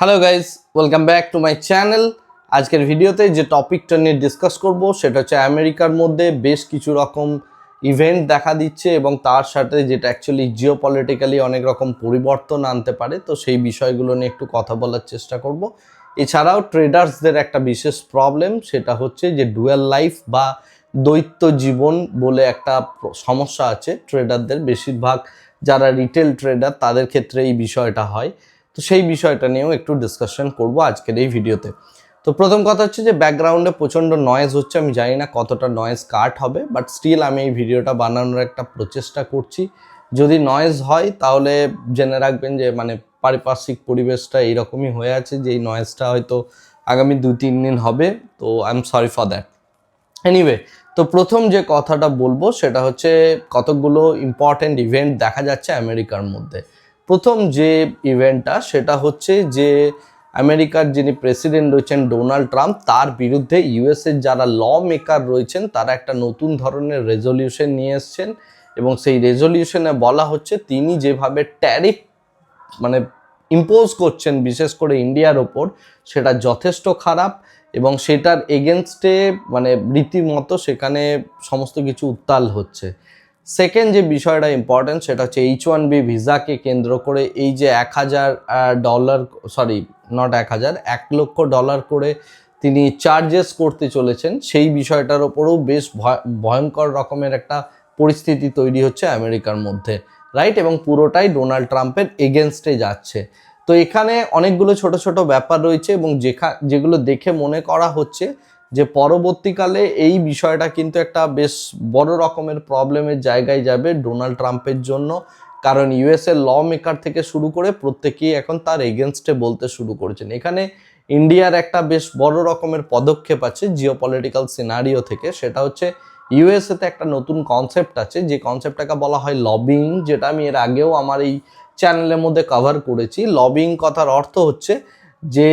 Hello guys welcome back to my channel আজকের ভিডিওতে যে টপিকটা নিয়ে ডিসকাস করব, সেটা হচ্ছে আমেরিকার মধ্যে বেশ কিছু রকম ইভেন্ট দেখা দিচ্ছে এবং তার সাথে যেটা অ্যাকচুয়ালি জিও পলিটিক্যালি অনেক রকম পরিবর্তন আনতে পারে, তো সেই বিষয়গুলো নিয়ে একটু কথা বলার চেষ্টা করব। এছাড়াও ট্রেডার্সদের একটা বিশেষ প্রবলেম সেটা হচ্ছে যে ডুয়েল লাইফ বা দৈত্য জীবন বলে একটা সমস্যা আছে। ট্রেডারদের বেশিরভাগ যারা রিটেল ট্রেডার তাদের ক্ষেত্রে এই বিষয়টা হয়। তো সেই বিষয়টা নিয়েও একটু ডিসকাশন করব আজকের এই ভিডিওতে। তো প্রথম কথা হচ্ছে যে ব্যাকগ্রাউন্ডে প্রচণ্ড নয়েজ হচ্ছে, আমি জানি না কতটা নয়েজ কাট হবে বাট স্টিল আমি এই ভিডিওটা বানানোর একটা প্রচেষ্টা করছি। যদি নয়েজ হয়, তাহলে জেনে রাখবেন যে মানে পারিপার্শ্বিক পরিবেশটা এইরকমই হয়ে আছে, যে এই নয়েজটা হয়তো আগামী দু তিন দিন হবে, তো I am sorry for that anyway তো প্রথম যে কথাটা বলব, সেটা হচ্ছে কতকগুলো ইম্পর্ট্যান্ট ইভেন্ট দেখা যাচ্ছে আমেরিকার মধ্যে। প্রথম যে ইভেন্টটা সেটা হচ্ছে যে আমেরিকার যিনি প্রেসিডেন্ট রয়েছেন ডোনাল্ড ট্রাম্প, তার বিরুদ্ধে ইউএসের যারা ল মেকার রয়েছেন, তারা একটা নতুন ধরনের রেজলিউশন নিয়ে এসছেন এবং সেই রেজলিউশনে বলা হচ্ছে তিনি যেভাবে ট্যারিফ মানে ইম্পোজ করছেন বিশেষ করে ইন্ডিয়ার ওপর, সেটা যথেষ্ট খারাপ এবং সেটার এগেনস্টে মানে রীতিমতো সেখানে সমস্ত কিছু উত্তাল হচ্ছে। সেকেন্ড যে বিষয়টা ইম্পর্ট্যান্ট সেটা হচ্ছে এইচ ওয়ান বি ভিসাকে কেন্দ্র করে এই যে এক হাজার ডলার সরি নট এক হাজার, এক লক্ষ ডলার করে তিনি চার্জেস করতে চলেছেন, সেই বিষয়টার ওপরেও বেশ ভয়- ভয়ঙ্কর রকমের একটা পরিস্থিতি তৈরি হচ্ছে আমেরিকার মধ্যে রাইট এবং পুরোটাই ডোনাল্ড ট্রাম্পের এগেনস্টে যাচ্ছে। তো এখানে অনেকগুলো ছোট ছোট ব্যাপার রয়েছে এবং যেখা, যেগুলো দেখে মনে করা হচ্ছে যে পরবর্তীকালে এই বিষয়টা কিন্তু একটা বেশ বড় রকমের প্রবলেমের জায়গায় যাবে ডোনাল্ড ট্রাম্পের জন্য। কারণ ইউএসএ ল মেকার থেকে শুরু করে প্রত্যেকেই এখন তার এগেনস্টে বলতে শুরু করেছেন। এখানে ইন্ডিয়ার একটা বেশ বড় রকমের পদক্ষেপ আছে জিও পলিটিক্যাল সিনারিও থেকে। সেটা হচ্ছে ইউএসএতে একটা নতুন কনসেপ্ট আছে। যে কনসেপ্টটাকে বলা হয় লবিং যেটা আমি এর আগেও আমার এই চ্যানেলের মধ্যে কভার করেছি। লবিং কথার অর্থ হচ্ছে যে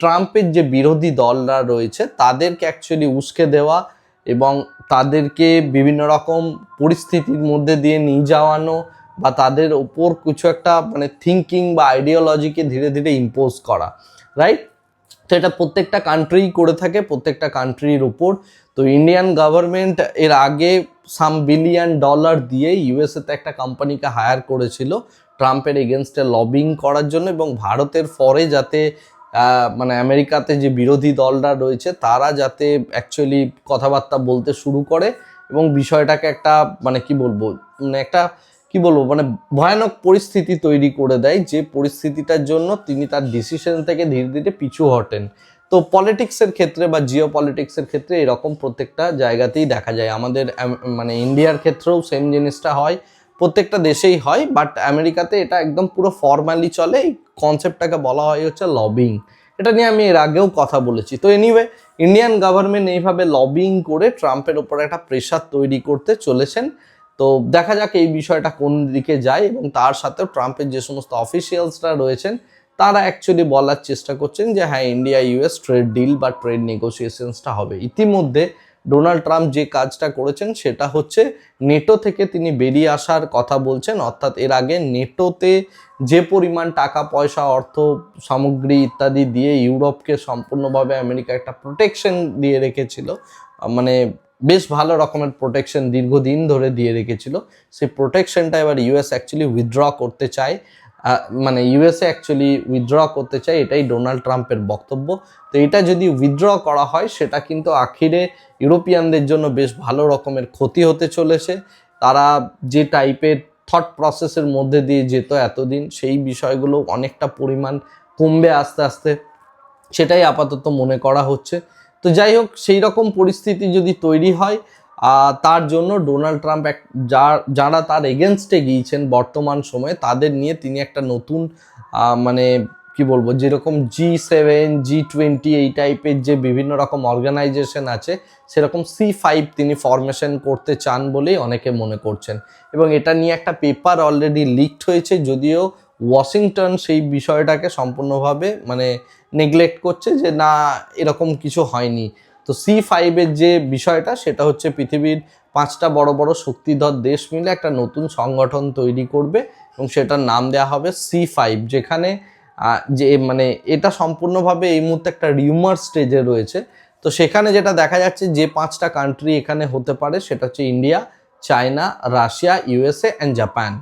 ট্রাম্পের যে বিরোধী দলরা রয়েছে, তাদেরকে অ্যাকচুয়ালি উস্কে দেওয়া এবং তাদেরকে বিভিন্ন রকম পরিস্থিতির মধ্যে দিয়ে নিয়ে যাওয়ানো বা তাদের ওপর কিছু একটা মানে থিঙ্কিং বা আইডিওলজিকে ধীরে ধীরে ইম্পোজ করা রাইট তো এটা প্রত্যেকটা কান্ট্রি করে থাকে, প্রত্যেকটা কান্ট্রির উপর। তো ইন্ডিয়ান গভর্নমেন্ট এর আগে সাম বিলিয়ন ডলার দিয়ে ইউএসএতে একটা কোম্পানিকে হায়ার করেছিল। ট্রাম্পের এগেনস্টে লবিং করার জন্য এবং ভারতের পরে যাতে মানে আমেরিকাতে যে বিরোধী দলরা রয়েছে, তারা যাতে অ্যাকচুয়ালি কথাবার্তা বলতে শুরু করে এবং বিষয়টাকে একটা মানে কি বলব মানে একটা, কি বলব মানে ভয়ানক পরিস্থিতি তৈরি করে দেয়, যে পরিস্থিতিটার জন্য তিনি তার ডিসিশন থেকে ধীরে ধীরে পিছু হটেন। তো পলিটিক্সের ক্ষেত্রে বা জিও পলিটিক্সের ক্ষেত্রে এরকম প্রত্যেকটা জায়গাতেই দেখা যায়। আমাদের মানে ইন্ডিয়ার ক্ষেত্রেও সেম জিনিসটা হয়। প্রত্যেকটা দেশেই হয় বাট আমেরিকাতে এটা একদম পুরো ফর্মালি চলে। এই কনসেপ্টটাকে বলা হয় হচ্ছে লবিং এটা নিয়ে আমি এর আগেও কথা বলেছি। তো এনিওয়ে ইন্ডিয়ান গভর্নমেন্ট এইভাবে লবিং করে ট্রাম্পের ওপর একটা প্রেশার তৈরি করতে চলেছেন। তো দেখা যাক এই বিষয়টা কোন দিকে যায় এবং তার সাথেও ট্রাম্পের যে সমস্ত অফিসিয়ালসরা রয়েছেন, তারা অ্যাকচুয়ালি বলার চেষ্টা করছেন যে হ্যাঁ ইন্ডিয়া ইউএস ট্রেড ডিল বা ট্রেড নেগোসিয়েশনসটা হবে। ইতিমধ্যে ডোনাল্ড ট্রাম্প যে কাজটা করেছেন সেটা হচ্ছে নেটো থেকে তিনি বেরিয়ে আসার কথা বলছেন। অর্থাৎ এর আগে নেটোতে যে পরিমাণ টাকা, পয়সা, অর্থ, সামগ্রী ইত্যাদি দিয়ে ইউরোপকে সম্পূর্ণভাবে আমেরিকা একটা প্রোটেকশন দিয়ে রেখেছিল মানে বেশ ভালো রকমের প্রোটেকশন দীর্ঘদিন ধরে দিয়ে রেখেছিল। সেই প্রোটেকশনটা এবার ইউএস অ্যাকচুয়ালি উইথড্র করতে চায়। মানে ইউএসএ অ্যাকচুয়ালি উইথড্র করতে চায়, এটাই ডোনাল্ড ট্রাম্পের বক্তব্য। তো এটা যদি উইথড্র করা হয়, সেটা কিন্তু আখিরে ইউরোপিয়ানদের জন্য বেশ ভালো রকমের ক্ষতি হতে চলেছে। তারা যে টাইপের থট প্রসেসের মধ্যে দিয়ে যেত এতদিন, সেই বিষয়গুলো অনেকটা পরিমাণ কমবে আস্তে আস্তে। সেটাই আপাতত মনে করা হচ্ছে। তো যাই হোক, সেই রকম পরিস্থিতি যদি তৈরি হয় তার জন্য ডোনাল্ড ট্রাম্প এক যারা তার এগেনস্টে গিয়েছেন বর্তমান সময়ে, তাদের নিয়ে তিনি একটা নতুন মানে কি বলব, যেরকম জি সেভেন জি টোয়েন্টি এই টাইপের যে বিভিন্ন রকম অর্গানাইজেশন আছে, সেরকম সি ফাইভ তিনি ফরমেশন করতে চান বলেই অনেকে মনে করছেন। এবং এটা নিয়ে একটা পেপার অলরেডি লিকড হয়েছে, যদিও ওয়াশিংটন সেই বিষয়টাকে সম্পূর্ণভাবে মানে নেগলেক্ট করছে যে না, এরকম কিছু হয়নি। তো সি ফাইভের যে বিষয়টা, সেটা হচ্ছে পৃথিবীর পাঁচটা বড় বড় শক্তিধর দেশ মিলে একটা নতুন সংগঠন তৈরি করবে এবং সেটার নাম দেওয়া হবে সি ফাইভ যেখানে যে মানে এটা সম্পূর্ণভাবে এই মুহূর্তে একটা রিউমার স্টেজে রয়েছে। তো সেখানে যেটা দেখা যাচ্ছে, যে পাঁচটা কান্ট্রি এখানে হতে পারে, সেটা হচ্ছে India China Russia USA and Japan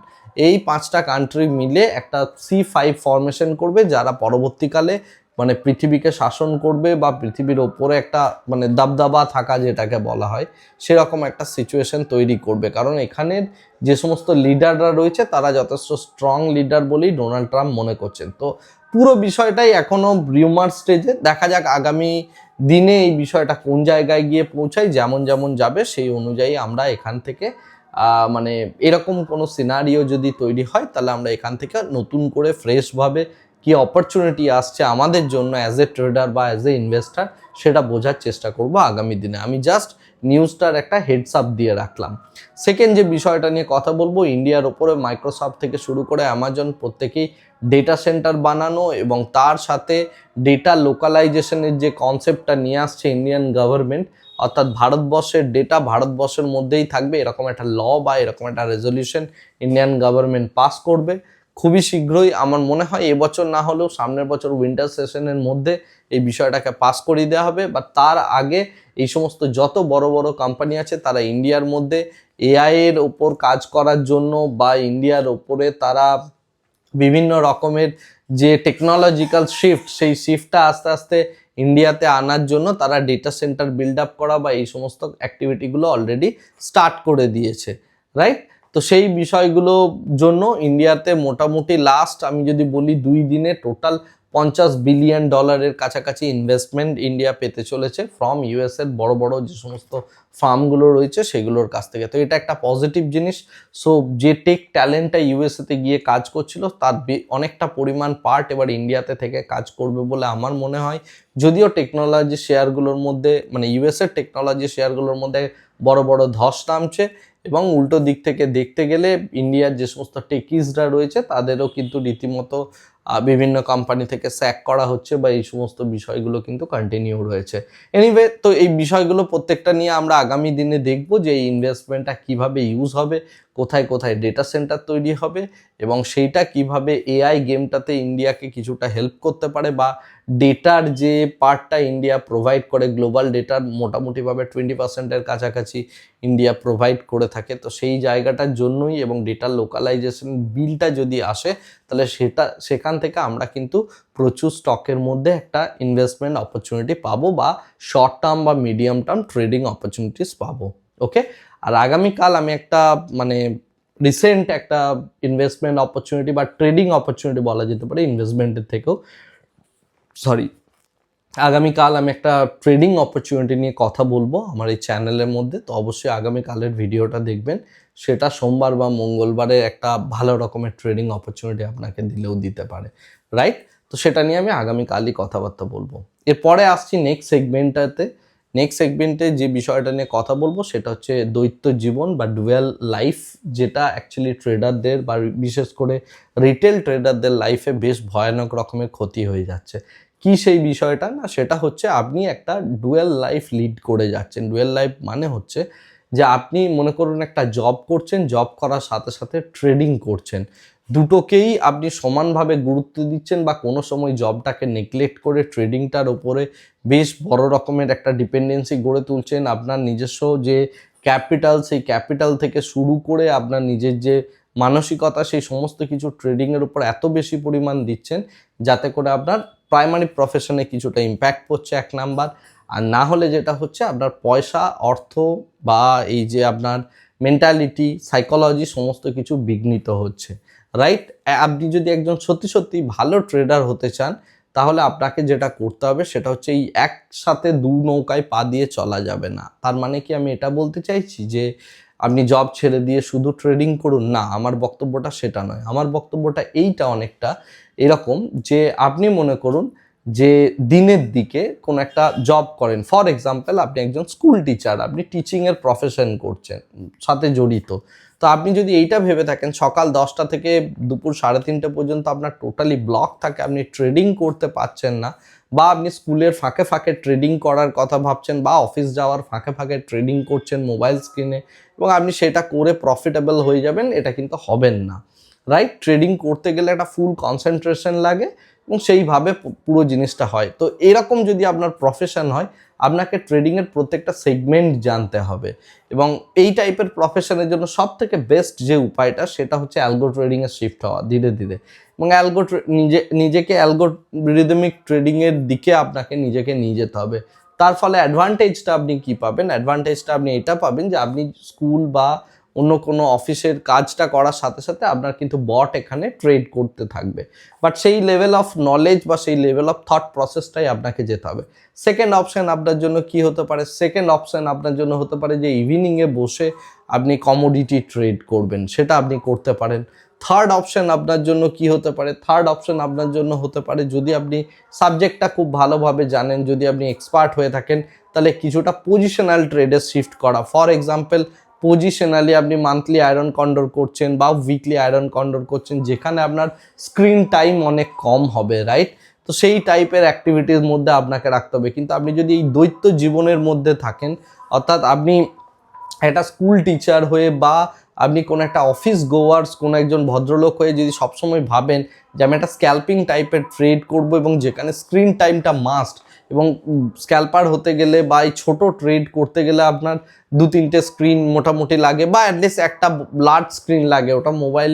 এই পাঁচটা কান্ট্রি মিলে একটা সি ফাইভ ফরমেশন করবে, যারা পরবর্তীকালে মানে পৃথিবীকে শাসন করবে বা পৃথিবীর ওপরে একটা মানে দাবদাবা থাকা যেটাকে বলা হয়, সেরকম একটা সিচুয়েশন তৈরি করবে। কারণ এখানের যে সমস্ত লিডাররা রয়েছে, তারা যথেষ্ট স্ট্রং লিডার বলেই ডোনাল্ড ট্রাম্প মনে করছেন। তো পুরো বিষয়টাই এখনও রিউমার স্টেজে দেখা যাক আগামী দিনে এই বিষয়টা কোন জায়গায় গিয়ে পৌঁছায়, যেমন যেমন যাবে, সেই অনুযায়ী আমরা এখান থেকে মানে এরকম কোনো সিনারিও যদি তৈরি হয়, তাহলে আমরা এখান থেকে নতুন করে ফ্রেশভাবে কি অপরচুনিটি আসছে আমাদের জন্য অ্যাজ এ ট্রেডার বা অ্যাজ এ ইনভেস্টার সেটা বোঝার চেষ্টা করব আগামী দিনে। আমি জাস্ট নিউজটার একটা হেডস আপ দিয়ে রাখলাম। সেকেন্ড যে বিষয়টা নিয়ে কথা বলব ইন্ডিয়ার ওপরে মাইক্রোসফট থেকে শুরু করে অ্যামাজন প্রত্যেকেই ডেটা সেন্টার বানানো এবং তার সাথে ডেটা লোকালাইজেশনের যে কনসেপ্টটা নিয়ে আসছে ইন্ডিয়ান গভর্নমেন্ট অর্থাৎ ভারতবর্ষের ডেটা ভারতবর্ষের মধ্যেই থাকবে, এরকম একটা ল বা এরকম একটা রেজলিউশন ইন্ডিয়ান গভর্নমেন্ট পাস করবে। খুবই শীঘ্রই আমার মনে হয় এবছর না হলেও সামনের বছর উইন্টার সেশনের মধ্যে এই বিষয়টাকে পাস করিয়ে দেওয়া হবে। বা তার আগে এই সমস্ত যত বড় বড় কোম্পানি আছে, তারা ইন্ডিয়ার মধ্যে এআই এর ওপর কাজ করার জন্য বা ইন্ডিয়ার ওপরে তারা বিভিন্ন রকমের যে টেকনোলজিক্যাল শিফট সেই শিফটটা আস্তে আস্তে ইন্ডিয়াতে আনার জন্য তারা ডেটা সেন্টার বিল্ড আপ করা বা এই সমস্ত অ্যাক্টিভিটিগুলো অলরেডি স্টার্ট করে দিয়েছে। রাইট তো সেই বিষয়গুলো জন্য ইন্ডিয়াতে মোটামুটি লাস্ট আমি যদি বলি দুই দিনে টোটাল পঞ্চাশ বিলিয়ন ডলারের কাছাকাছি ইনভেস্টমেন্ট ইন্ডিয়া পেতে চলেছে ফ্রম ইউএস এর বড় বড় যে সমস্ত ফার্মগুলো রয়েছে সেগুলোর কাছ থেকে। তো এটা একটা পজিটিভ জিনিস। সো যে টেক ট্যালেন্টটা ইউএসএতে গিয়ে কাজ করছিল, তার অনেকটা পরিমাণ পার্ট এবার ইন্ডিয়াতে থেকে কাজ করবে বলে আমার মনে হয়। যদিও টেকনোলজি শেয়ারগুলোর মধ্যে মানে ইউএসএর টেকনোলজি শেয়ারগুলোর মধ্যে বড় বড় ধস নামছে এবং উল্টো দিক থেকে দেখতে গেলে ইন্ডিয়ার যে সমস্ত টেকিসরা রয়েছে তাদেরও কিন্তু রীতিমতো বিভিন্ন কোম্পানি থেকে স্যাক করা হচ্ছে বা এই সমস্ত বিষয়গুলো কিন্তু কন্টিনিউ রয়েছে। এনিওয়ে তো এই বিষয়গুলো প্রত্যেকটা নিয়ে আমরা আগামী দিনে দেখব যে এই ইনভেস্টমেন্টটা কীভাবে ইউজ হবে, কোথায় কোথায় ডেটা সেন্টার তৈরি হবে এবং সেইটা কীভাবে এআই গেমটাতে ইন্ডিয়াকে কিছুটা হেল্প করতে পারে বা ডেটার যে পার্টটা ইন্ডিয়া প্রোভাইড করে গ্লোবাল ডেটার মোটামুটিভাবে টোয়েন্টি পার্সেন্টের কাছাকাছি ইন্ডিয়া প্রোভাইড করে থাকে। তো সেই জায়গাটার জন্যই এবং ডেটার লোকালাইজেশন বিলটা যদি আসে তাহলে সেটা, সেখান থেকে আমরা কিন্তু প্রচুর স্টকের মধ্যে একটা ইনভেস্টমেন্ট অপরচুনিটি পাবো বা শর্ট টার্ম বা মিডিয়াম টার্ম ট্রেডিং অপরচুনিটিস পাবো ওকে আর আগামীকাল আমি একটা মানে রিসেন্ট একটা ইনভেস্টমেন্ট অপরচুনিটি বা ট্রেডিং অপরচুনিটি বলা যেতে পারে ইনভেস্টমেন্টের থেকেও সরি আগামীকাল আমি একটা ট্রেডিং অপরচুনিটি নিয়ে কথা বলব আমার এই চ্যানেলের মধ্যে, তো অবশ্যই আগামীকালের ভিডিওটা দেখবেন। সেটা সোমবার বা মঙ্গলবারে একটা ভালো রকমের ট্রেডিং অপরচুনিটি আপনাকে দিলেও দিতে পারে রাইট তো সেটা নিয়ে আমি আগামীকালই কথাবার্তা বলব। এরপরে আসছি নেক্সট সেগমেন্টটাতে নেক্সট সেগমেন্টে যে বিষয়টা নিয়ে কথা বলব, সেটা হচ্ছে দৈত্য জীবন বা ডুয়েল লাইফ যেটা অ্যাকচুয়ালি ট্রেডারদের বা বিশেষ করে রিটেল ট্রেডারদের লাইফে বেশ ভয়ানক রকমের ক্ষতি হয়ে যাচ্ছে। কি সেই বিষয়টা? না, সেটা হচ্ছে আপনি একটা ডুয়েল লাইফ লিড করে যাচ্ছেন। ডুয়েল লাইফ মানে হচ্ছে যে আপনি মনে করুন একটা জব করছেন, জব করার সাথে সাথে ট্রেডিং করছেন। দুটোকেই আপনি সমানভাবে গুরুত্ব দিচ্ছেন বা কোনো সময় জবটাকে নেগলেক্ট করে ট্রেডিংটার ওপরে বেশ বড় রকমের একটা ডিপেন্ডেন্সি গড়ে তুলছেন। আপনার নিজস্ব যে ক্যাপিটাল, সেই ক্যাপিটাল থেকে শুরু করে আপনার নিজের যে মানসিকতা, সেই সমস্ত কিছু ট্রেডিংয়ের উপর এত বেশি পরিমাণ দিচ্ছেন যাতে করে আপনার প্রাইমারি প্রফেশনে কিছুটা ইম্প্যাক্ট পড়ছে এক নাম্বার আর না হলে যেটা হচ্ছে আপনার পয়সা, অর্থ বা এই যে আপনার মেন্টালিটি সাইকোলজি সমস্ত কিছু বিঘ্নিত হচ্ছে রাইট আপনি যদি একজন সত্যি সত্যি ভালো ট্রেডার হতে চান, তাহলে আপনাকে যেটা করতে হবে সেটা হচ্ছে এই একসাথে দু নৌকায় পা দিয়ে চলা যাবে না। তার মানে কি আমি এটা বলতে চাইছি যে আপনি জব ছেড়ে দিয়ে শুধু ট্রেডিং করুন, না, আমার বক্তব্যটা সেটা নয়। আমার বক্তব্যটা এইটা অনেকটা এরকম যে আপনি মনে করুন যে দিনের দিকে কোনো একটা জব করেন। ফর এক্সাম্পল আপনি একজন স্কুল টিচার আপনি টিচিংয়ের প্রফেশন করছেন, সাথে জড়িত। তো আপনি যদি এইটা ভেবে থাকেন, সকাল দশটা থেকে দুপুর সাড়ে তিনটে পর্যন্ত আপনার টোটালি ব্লক থাকে, আপনি ট্রেডিং করতে পারছেন না, বা আপনি স্কুলের ফাঁকে ফাঁকে ট্রেডিং করার কথা ভাবছেন, বা অফিস যাওয়ার ফাঁকে ফাঁকে ট্রেডিং করছেন মোবাইল স্ক্রিনে এবং আপনি সেটা করে প্রফিটেবল হয়ে যাবেন, এটা কিন্তু হবেন না রাইট ট্রেডিং করতে গেলে একটা ফুল কনসেন্ট্রেশন লাগে, এবং সেইভাবে পুরো জিনিসটা হয়। তো এরকম যদি আপনার প্রফেশন হয় আপনাকে ট্রেডিংয়ের প্রত্যেকটা সেগমেন্ট জানতে হবে। এবং এই টাইপের প্রফেশনের জন্য সব থেকে বেস্ট যে উপায়টা, সেটা হচ্ছে অ্যালগো ট্রেডিংয়ে শিফট হওয়া, ধীরে ধীরে। এবং অ্যালগো নিজে, নিজেকে অ্যালগো অ্যালগোরিদমিক ট্রেডিংয়ের দিকে আপনাকে নিজেকে নিয়ে যেতে হবে। তার ফলে অ্যাডভান্টেজটা আপনি কী পাবেন? অ্যাডভান্টেজটা আপনি এটা পাবেন যে আপনি স্কুল বা অন্য কোনো অফিসের কাজটা করার সাথে সাথে আপনার কিন্তু বট এখানে ট্রেড করতে থাকবে। বাট সেই লেভেল অফ নলেজ বা সেই লেভেল অফ থট প্রসেসটাই আপনাকে যেতে হবে। সেকেন্ড অপশন আপনার জন্য কি হতে পারে? সেকেন্ড অপশান আপনার জন্য হতে পারে যে ইভিনিংয়ে বসে আপনি কমোডিটি ট্রেড করবেন, সেটা আপনি করতে পারেন। থার্ড অপশান আপনার জন্য কি হতে পারে? থার্ড অপশান আপনার জন্য হতে পারে যদি আপনি সাবজেক্টটা খুব ভালোভাবে জানেন, যদি আপনি এক্সপার্ট হয়ে থাকেন, তাহলে কিছুটা পজিশনাল ট্রেডে শিফট করা। ফর এক্সাম্পল পজিশনালি আপনি মান্থলি আয়রন কন্ডোর করছেন বা উইকলি আয়রন কন্ডোর করছেন, যেখানে আপনার স্ক্রিন টাইম অনেক কম হবে রাইট তো সেই টাইপের অ্যাক্টিভিটির মধ্যে আপনাকে রাখতে হবে। কিন্তু আপনি যদি এই দৈত্য জীবনের মধ্যে থাকেন, অর্থাৎ আপনি একটা স্কুল টিচার হয়ে বা আপনি কোনো একটা অফিস গোয়ার্স কোনো একজন ভদ্রলোক হয়ে যদি সবসময় ভাবেন যে আমি একটা স্ক্যাল্পিং টাইপের ট্রেড করব এবং যেখানে স্ক্রিন টাইমটা মাস্ট এবং স্ক্যাল্পার হতে গেলে বা এই ছোটো ট্রেড করতে গেলে আপনার দু তিনটে স্ক্রিন মোটামুটি লাগে বা অ্যাটলিস্ট একটা লার্জ স্ক্রিন লাগে, ওটা মোবাইল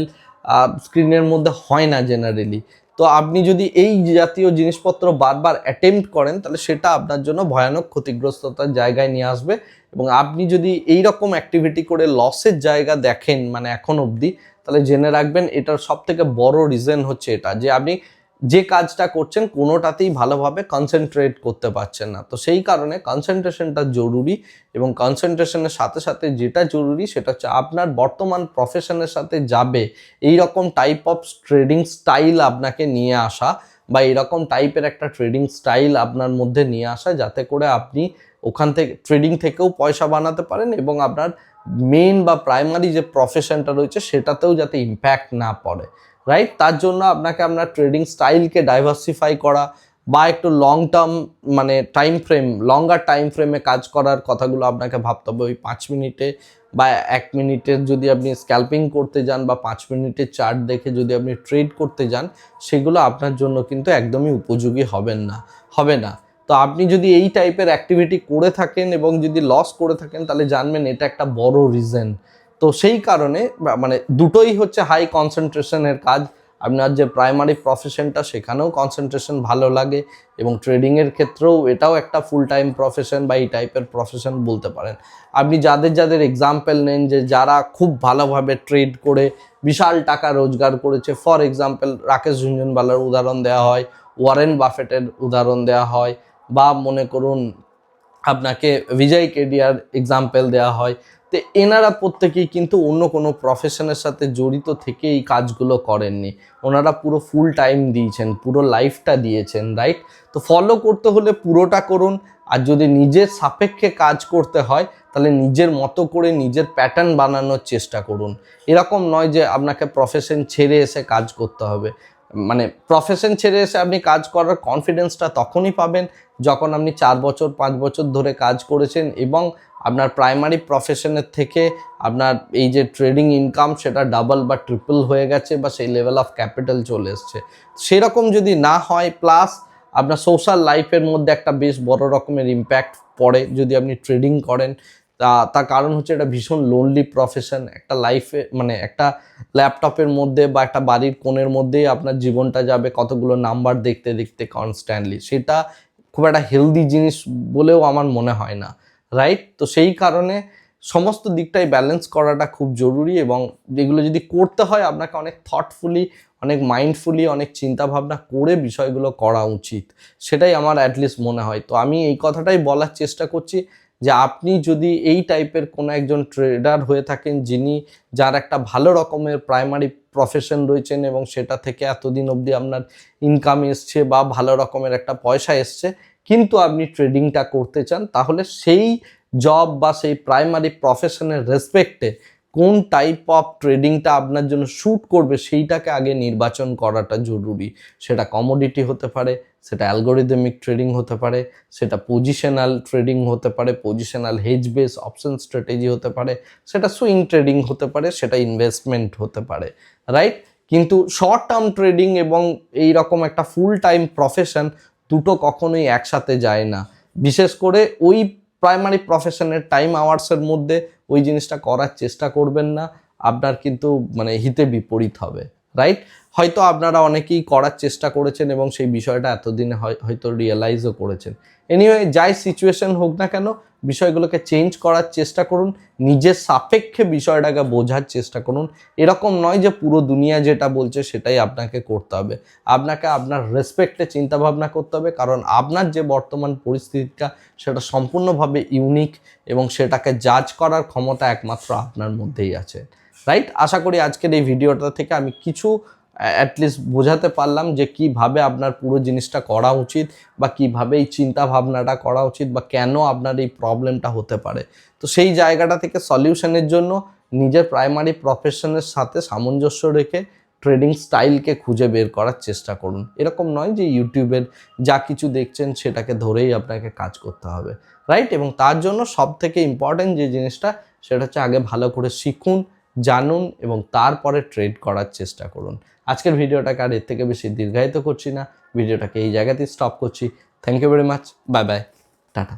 স্ক্রিনের মধ্যে হয় না জেনারেলি তো আপনি যদি এই জাতীয় জিনিসপত্র বারবার অ্যাটেম্প্ট করেন, তাহলে সেটা আপনার জন্য ভয়ানক ক্ষতিগ্রস্ততার জায়গায় নিয়ে আসবে এবং আপনি যদি এই রকম অ্যাক্টিভিটি করে লসের জায়গা দেখেন মানে এখন অবধি, তাহলে জেনে রাখবেন এটার সব থেকে বড় রিজন হচ্ছে এটা, যে আপনি যে কাজটা করছেন কোনোটাতেই ভালোভাবে কনসেন্ট্রেট করতে পারছেন না। তো সেই কারণে কনসেন্ট্রেশনটা জরুরি এবং কনসেন্ট্রেশনের সাথে সাথে যেটা জরুরি সেটা হচ্ছে আপনার বর্তমান প্রফেশনের সাথে যাবে এই রকম টাইপ অফ ট্রেডিং স্টাইল আপনাকে নিয়ে আসা বা এরকম টাইপের একটা ট্রেডিং স্টাইল আপনার মধ্যে নিয়ে আসা যাতে করে আপনি ওখান থেকে ট্রেডিং থেকেও পয়সা বানাতে পারেন এবং আপনার মেন বা প্রাইমারি যে প্রফেশনটা রয়েছে সেটাতেও যাতে ইম্প্যাক্ট না পড়ে রাইট তার জন্য আপনাকে আপনার ট্রেডিং স্টাইলকে ডাইভার্সিফাই করা বা একটু লং টার্ম মানে টাইম ফ্রেম লঙ্গার টাইম ফ্রেমে কাজ করার কথাগুলো আপনাকে ভাবতে হবে। ওই পাঁচ মিনিটে বা এক মিনিটের যদি আপনি স্ক্যাল্পিং করতে যান বা পাঁচ মিনিটের চার্ট দেখে যদি আপনি ট্রেড করতে যান, সেগুলো আপনার জন্য কিন্তু একদমই উপযোগী হবেন না, হবে না। তো আপনি যদি এই টাইপের অ্যাক্টিভিটি করে থাকেন এবং যদি লস করে থাকেন, তাহলে জানবেন এটা একটা বড় রিজন তো সেই কারণে মানে দুটোই হচ্ছে হাই কনসেন্ট্রেশনের কাজ। আপনার যে প্রাইমারি প্রফেশনটা সেখানেও কনসেন্ট্রেশন ভালো লাগে এবং ট্রেডিংয়ের ক্ষেত্রেও এটাও একটা ফুল টাইম প্রফেশন বা এই টাইপের প্রফেশন বলতে পারেন। আপনি যাদের যাদের এক্সাম্পল নেন যে যারা খুব ভালোভাবে ট্রেড করে, বিশাল টাকা রোজগার করেছে ফর এক্সাম্পল রাকেশ ঝুনঝুনওয়ালার উদাহরণ দেওয়া হয়, ওয়ারেন বাফেটের উদাহরণ দেওয়া হয় বা মনে করুন, আপনাকে বিজয় কেডিয়ার এক্সাম্পল দেওয়া হয়। তো এনারা প্রত্যেকেই কিন্তু অন্য কোনো প্রফেশনের সাথে জড়িত থেকে এই কাজগুলো করেননি। ওনারা পুরো ফুল টাইম দিয়েছেন, পুরো লাইফটা দিয়েছেন রাইট তো ফলো করতে হলে পুরোটা করুন, আর যদি নিজের সাপেক্ষে কাজ করতে হয়, তাহলে নিজের মতো করে নিজের প্যাটার্ন বানানোর চেষ্টা করুন। এরকম নয় যে আপনাকে প্রফেশন ছেড়ে এসে কাজ করতে হবে। মানে প্রফেশন ছেড়ে এসে আপনি কাজ করার কনফিডেন্সটা তখনই পাবেন যখন আপনি চার বছর, পাঁচ বছর ধরে কাজ করেছেন এবং আপনার প্রাইমারি প্রফেশনের থেকে আপনার এই যে ট্রেডিং ইনকাম সেটা ডাবল বা ট্রিপল হয়ে গেছে বা সেই লেভেল অফ ক্যাপিটাল চলে এসছে। সেরকম যদি না হয় প্লাস আপনার সোশ্যাল লাইফের মধ্যে একটা বেশ বড় রকমের ইম্প্যাক্ট পড়ে যদি আপনি ট্রেডিং করেন। তা, তার কারণ হচ্ছে এটা ভীষণ লোনলি প্রফেশন একটা লাইফে মানে একটা ল্যাপটপের মধ্যে বা একটা বাড়ির কোণের মধ্যেই আপনার জীবনটা যাবে কতগুলো নাম্বার দেখতে দেখতে কনস্ট্যান্টলি সেটা খুব একটা হেলদি জিনিস বলেও আমার মনে হয় না রাইট তো সেই কারণে সমস্ত দিকটাই ব্যালেন্স করাটা খুব জরুরি এবং যেগুলো যদি করতে হয়, আপনাকে অনেক থটফুলি অনেক মাইন্ডফুলি অনেক চিন্তা ভাবনা করে বিষয়গুলো করা উচিত। সেটাই আমার অ্যাটলিস্ট মনে হয়। তো আমি এই কথাটাই বলার চেষ্টা করছি। যে আপনি যদি এই টাইপের কোনো একজন ট্রেডার হয়ে থাকেন, যিনি যার একটা ভালো রকমের প্রাইমারি প্রফেশন রয়েছেন এবং সেটা থেকে এতদিন অবধি আপনার ইনকাম এসছে বা ভালো রকমের একটা পয়সা এসছে, কিন্তু আপনি ট্রেডিংটা করতে চান, তাহলে সেই জব বা সেই প্রাইমারি প্রফেশনের রেসপেক্টে কোন টাইপ অফ ট্রেডিংটা আপনার জন্য শ্যুট করবে, সেইটাকে আগে নির্বাচন করাটা জরুরি। সেটা কমোডিটি হতে পারে সেটা অ্যালগোরিদমিক ট্রেডিং হতে পারে, সেটা পজিশনাল ট্রেডিং হতে পারে positional hedge base option strategy হতে পারে, সেটা সুইং ট্রেডিং হতে পারে, সেটা ইনভেস্টমেন্ট হতে পারে রাইট কিন্তু শর্ট টার্ম ট্রেডিং এবং এই রকম একটা ফুল টাইম প্রফেশন দুটো কখনোই একসাথে যায় না। বিশেষ করে ওই প্রাইমারি প্রফেশনের টাইম আওয়ার্সের মধ্যে ওই জিনিসটা করার চেষ্টা করবেন না, আপনার কিন্তু মানে হিতে বিপরীত হবে রাইট হয়তো আপনারা অনেকেই করার চেষ্টা করেছেন এবং সেই বিষয়টা এতদিনে হয়- হয়তো রিয়েলাইজও করেছেন। এনিওয়ে যাই সিচুয়েশন হোক না কেন, বিষয়গুলোকে চেঞ্জ করার চেষ্টা করুন, নিজের সাপেক্ষে বিষয়টাকে বোঝার চেষ্টা করুন। এরকম নয় যে পুরো দুনিয়া যেটা বলছে সেটাই আপনাকে করতে হবে। আপনাকে আপনার রেসপেক্টে চিন্তাভাবনা করতে হবে, কারণ আপনার যে বর্তমান পরিস্থিতিটা, সেটা সম্পূর্ণভাবে ইউনিক এবং সেটাকে জাজ করার ক্ষমতা একমাত্র আপনার মধ্যেই আছে। রাইট আশা করি আজকের এই ভিডিওটা থেকে আমি কিছু অ্যাটলিস্ট বোঝাতে পারলাম যে কীভাবে আপনার পুরো জিনিসটা করা উচিত বা কীভাবে এই চিন্তা ভাবনাটা করা উচিত বা কেন আপনার এই প্রবলেমটা হতে পারে। তো সেই জায়গাটা থেকে সলিউশনের জন্য নিজের প্রাইমারি প্রফেশনের সাথে সামঞ্জস্য রেখে ট্রেডিং স্টাইলকে খুঁজে বের করার চেষ্টা করুন। এরকম নয় যে ইউটিউবের যা কিছু দেখছেন সেটাকে ধরেই আপনাকে কাজ করতে হবে রাইট এবং তার জন্য সব থেকে ইম্পর্টেন্ট যে জিনিসটা সেটা হচ্ছে আগে ভালো করে শিখুন, জানুন এবং তারপরে ট্রেড করার চেষ্টা করুন। আজকের ভিডিওটাকে আর এর থেকে বেশি দীর্ঘায়িত করছি না, ভিডিওটাকে এই জায়গাতেই স্টপ করছি। Thank you very much bye bye tata.